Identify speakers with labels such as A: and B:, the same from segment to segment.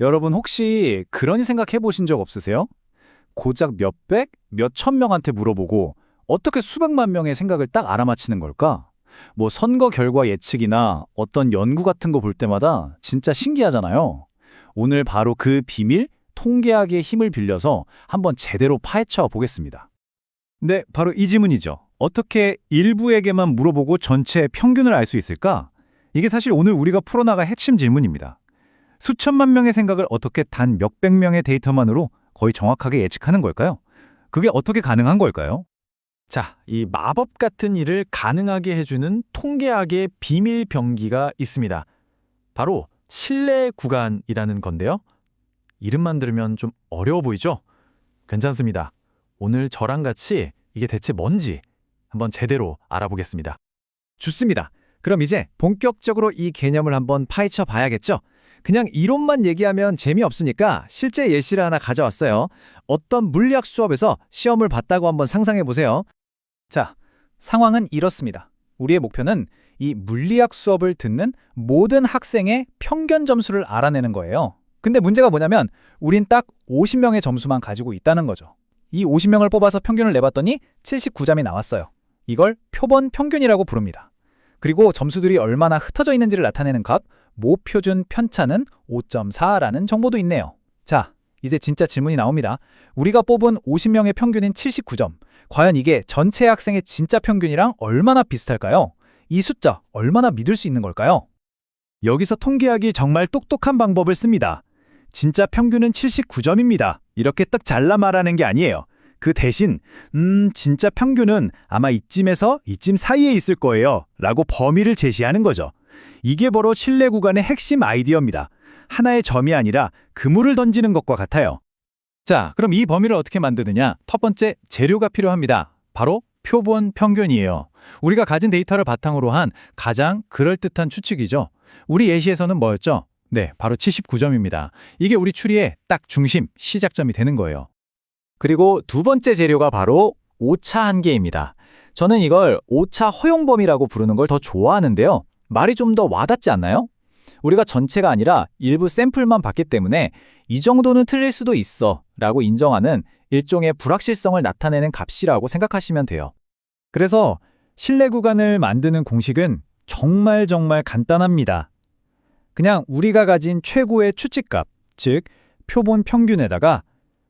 A: 여러분 혹시 그런 생각 해보신 적 없으세요? 고작 몇백, 몇천 명한테 물어보고 어떻게 수백만 명의 생각을 딱 알아맞히는 걸까? 뭐 선거 결과 예측이나 어떤 연구 같은 거 볼 때마다 진짜 신기하잖아요. 오늘 바로 그 비밀, 통계학의 힘을 빌려서 한번 제대로 파헤쳐 보겠습니다. 네, 바로 이 질문이죠. 어떻게 일부에게만 물어보고 전체의 평균을 알 수 있을까? 이게 사실 오늘 우리가 풀어나갈 핵심 질문입니다. 수천만 명의 생각을 어떻게 단 몇백 명의 데이터만으로 거의 정확하게 예측하는 걸까요? 그게 어떻게 가능한 걸까요?
B: 자, 이 마법 같은 일을 가능하게 해주는 통계학의 비밀 병기가 있습니다. 바로 신뢰 구간이라는 건데요. 이름만 들으면 좀 어려워 보이죠? 괜찮습니다. 오늘 저랑 같이 이게 대체 뭔지 한번 제대로 알아보겠습니다.
A: 좋습니다. 그럼 이제 본격적으로 이 개념을 한번 파헤쳐 봐야겠죠? 그냥 이론만 얘기하면 재미없으니까 실제 예시를 하나 가져왔어요. 어떤 물리학 수업에서 시험을 봤다고 한번 상상해 보세요. 자, 상황은 이렇습니다. 우리의 목표는 이 물리학 수업을 듣는 모든 학생의 평균 점수를 알아내는 거예요. 근데 문제가 뭐냐면 우린 딱 50명의 점수만 가지고 있다는 거죠. 이 50명을 뽑아서 평균을 내봤더니 79점이 나왔어요. 이걸 표본 평균이라고 부릅니다. 그리고 점수들이 얼마나 흩어져 있는지를 나타내는 값, 모표준 편차는 5.4라는 정보도 있네요. 자, 이제 진짜 질문이 나옵니다. 우리가 뽑은 50명의 평균인 79점. 과연 이게 전체 학생의 진짜 평균이랑 얼마나 비슷할까요? 이 숫자 얼마나 믿을 수 있는 걸까요? 여기서 통계학이 정말 똑똑한 방법을 씁니다. 진짜 평균은 79점입니다. 이렇게 딱 잘라 말하는 게 아니에요. 그 대신 음, 진짜 평균은 아마 이쯤에서 이쯤 사이에 있을 거예요. 라고 범위를 제시하는 거죠. 이게 바로 신뢰 구간의 핵심 아이디어입니다. 하나의 점이 아니라 그물을 던지는 것과 같아요. 자, 그럼 이 범위를 어떻게 만드느냐? 첫 번째, 재료가 필요합니다. 바로 표본 평균이에요. 우리가 가진 데이터를 바탕으로 한 가장 그럴듯한 추측이죠. 우리 예시에서는 뭐였죠? 네, 바로 79점입니다. 이게 우리 추리의 딱 중심, 시작점이 되는 거예요. 그리고 두 번째 재료가 바로 오차 한계입니다. 저는 이걸 오차 허용 범위라고 부르는 걸 더 좋아하는데요. 말이 좀 더 와닿지 않나요? 우리가 전체가 아니라 일부 샘플만 봤기 때문에 이 정도는 틀릴 수도 있어 라고 인정하는 일종의 불확실성을 나타내는 값이라고 생각하시면 돼요. 그래서 신뢰 구간을 만드는 공식은 정말 정말 간단합니다. 그냥 우리가 가진 최고의 추측값, 즉 표본 평균에다가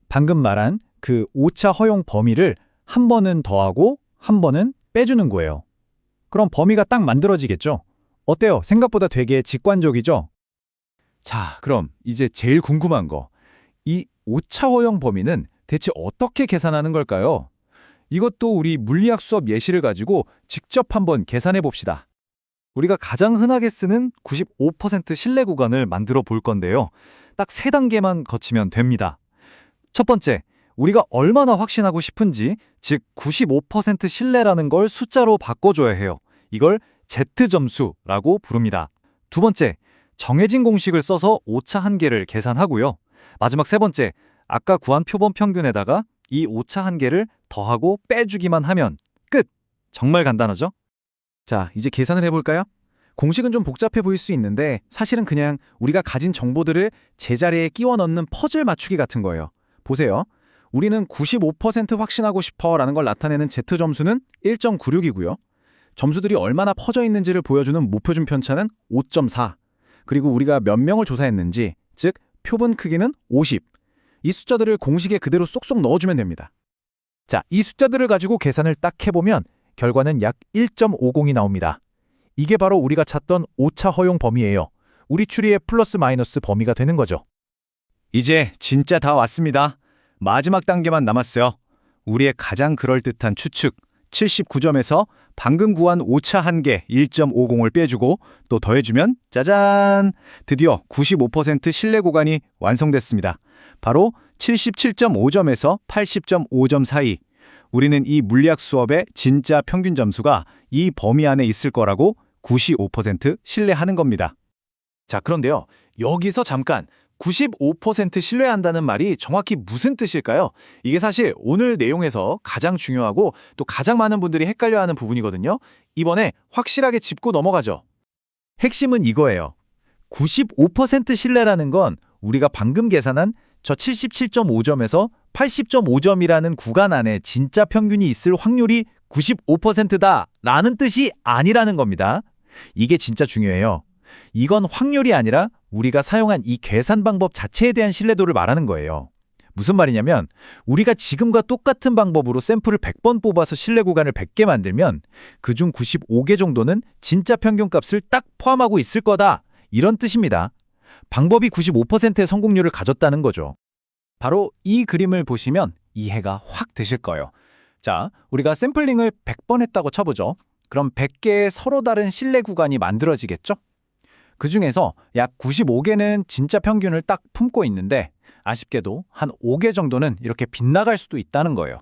A: 방금 말한 그 오차 허용 범위를 한 번은 더하고 한 번은 빼주는 거예요. 그럼 범위가 딱 만들어지겠죠? 어때요? 생각보다 되게 직관적이죠? 자, 그럼 이제 제일 궁금한 거. 이 오차 허용 범위는 대체 어떻게 계산하는 걸까요? 이것도 우리 물리학 수업 예시를 가지고 직접 한번 계산해 봅시다. 우리가 가장 흔하게 쓰는 95% 신뢰 구간을 만들어 볼 건데요. 딱 세 단계만 거치면 됩니다. 첫 번째, 우리가 얼마나 확신하고 싶은지, 즉 95% 신뢰라는 걸 숫자로 바꿔줘야 해요. 이걸 Z점수라고 부릅니다. 두 번째, 정해진 공식을 써서 오차 한계를 계산하고요. 마지막 세 번째, 아까 구한 표본 평균에다가 이 오차 한계를 더하고 빼주기만 하면 끝! 정말 간단하죠? 자, 이제 계산을 해볼까요? 공식은 좀 복잡해 보일 수 있는데 사실은 그냥 우리가 가진 정보들을 제자리에 끼워 넣는 퍼즐 맞추기 같은 거예요. 보세요. 우리는 95% 확신하고 싶어 라는 걸 나타내는 Z점수는 1.96이고요. 점수들이 얼마나 퍼져 있는지를 보여주는 모표준 편차는 5.4. 그리고 우리가 몇 명을 조사했는지, 즉 표본 크기는 50. 이 숫자들을 공식에 그대로 쏙쏙 넣어주면 됩니다. 자, 이 숫자들을 가지고 계산을 딱 해보면 결과는 약 1.50이 나옵니다. 이게 바로 우리가 찾던 오차 허용 범위예요. 우리 추리의 플러스 마이너스 범위가 되는 거죠. 이제 진짜 다 왔습니다. 마지막 단계만 남았어요. 우리의 가장 그럴듯한 추측 79점에서 방금 구한 오차 한계 1.50을 빼주고 또 더해주면 짜잔! 드디어 95% 신뢰 구간이 완성됐습니다. 바로 77.5점에서 80.5점 사이. 우리는 이 물리학 수업의 진짜 평균 점수가 이 범위 안에 있을 거라고 95% 신뢰하는 겁니다. 자, 그런데요. 여기서 잠깐 95% 신뢰한다는 말이 정확히 무슨 뜻일까요? 이게 사실 오늘 내용에서 가장 중요하고 또 가장 많은 분들이 헷갈려하는 부분이거든요. 이번에 확실하게 짚고 넘어가죠. 핵심은 이거예요.
C: 95% 신뢰라는 건 우리가 방금 계산한 저 77.5점에서 80.5점이라는 구간 안에 진짜 평균이 있을 확률이 95%다 라는 뜻이 아니라는 겁니다. 이게 진짜 중요해요. 이건 확률이 아니라 우리가 사용한 이 계산 방법 자체에 대한 신뢰도를 말하는 거예요. 무슨 말이냐면 우리가 지금과 똑같은 방법으로 샘플을 100번 뽑아서 신뢰 구간을 100개 만들면 그중 95개 정도는 진짜 평균값을 딱 포함하고 있을 거다. 이런 뜻입니다. 방법이 95%의 성공률을 가졌다는 거죠.
B: 바로 이 그림을 보시면 이해가 확 되실 거예요. 자, 우리가 샘플링을 100번 했다고 쳐보죠. 그럼 100개의 서로 다른 신뢰 구간이 만들어지겠죠? 그 중에서 약 95개는 진짜 평균을 딱 품고 있는데 아쉽게도 한 5개 정도는 이렇게 빗나갈 수도 있다는 거예요.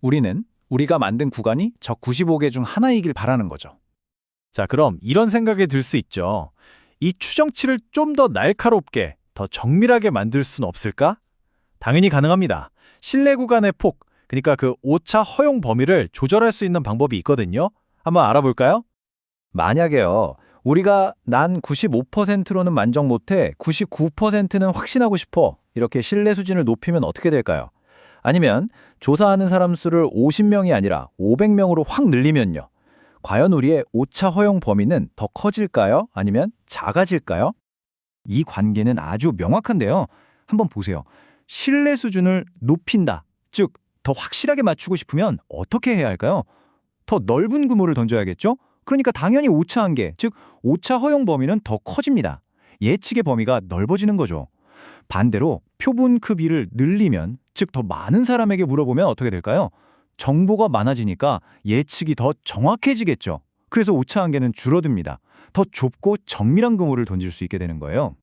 B: 우리는 우리가 만든 구간이 저 95개 중 하나이길 바라는 거죠. 자, 그럼 이런 생각이 들 수 있죠. 이 추정치를 좀 더 날카롭게, 더 정밀하게 만들 순 없을까? 당연히 가능합니다. 신뢰 구간의 폭, 그러니까 그 오차 허용 범위를 조절할 수 있는 방법이 있거든요. 한번 알아볼까요?
C: 만약에요. 우리가 난 95%로는 만족 못해 99%는 확신하고 싶어. 이렇게 신뢰 수준을 높이면 어떻게 될까요? 아니면 조사하는 사람 수를 50명이 아니라 500명으로 확 늘리면요. 과연 우리의 오차 허용 범위는 더 커질까요? 아니면 작아질까요?
B: 이 관계는 아주 명확한데요. 한번 보세요. 신뢰 수준을 높인다. 즉, 더 확실하게 맞추고 싶으면 어떻게 해야 할까요? 더 넓은 규모를 던져야겠죠? 그러니까 당연히 오차 한계, 즉 오차 허용 범위는 더 커집니다. 예측의 범위가 넓어지는 거죠. 반대로 표본 크기를 늘리면, 즉 더 많은 사람에게 물어보면 어떻게 될까요? 정보가 많아지니까 예측이 더 정확해지겠죠. 그래서 오차 한계는 줄어듭니다. 더 좁고 정밀한 규모를 던질 수 있게 되는 거예요.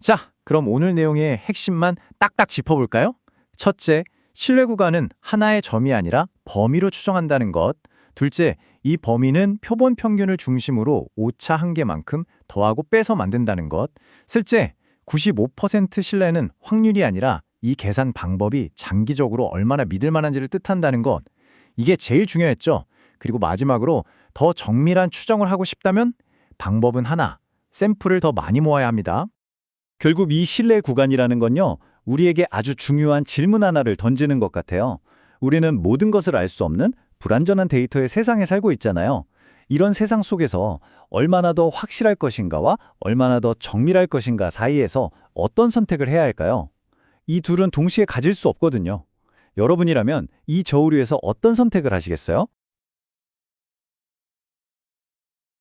B: 자, 그럼 오늘 내용의 핵심만 딱딱 짚어볼까요? 첫째, 신뢰 구간은 하나의 점이 아니라 범위로 추정한다는 것. 둘째, 이 범위는 표본 평균을 중심으로 오차 한계만큼 더하고 빼서 만든다는 것. 셋째, 95% 신뢰는 확률이 아니라 이 계산 방법이 장기적으로 얼마나 믿을 만한지를 뜻한다는 것. 이게 제일 중요했죠. 그리고 마지막으로 더 정밀한 추정을 하고 싶다면 방법은 하나, 샘플을 더 많이 모아야 합니다. 결국 이 신뢰 구간이라는 건요, 우리에게 아주 중요한 질문 하나를 던지는 것 같아요. 우리는 모든 것을 알 수 없는 불완전한 데이터의 세상에 살고 있잖아요. 이런 세상 속에서 얼마나 더 확실할 것인가와 얼마나 더 정밀할 것인가 사이에서 어떤 선택을 해야 할까요? 이 둘은 동시에 가질 수 없거든요. 여러분이라면 이 저우류에서 어떤 선택을 하시겠어요?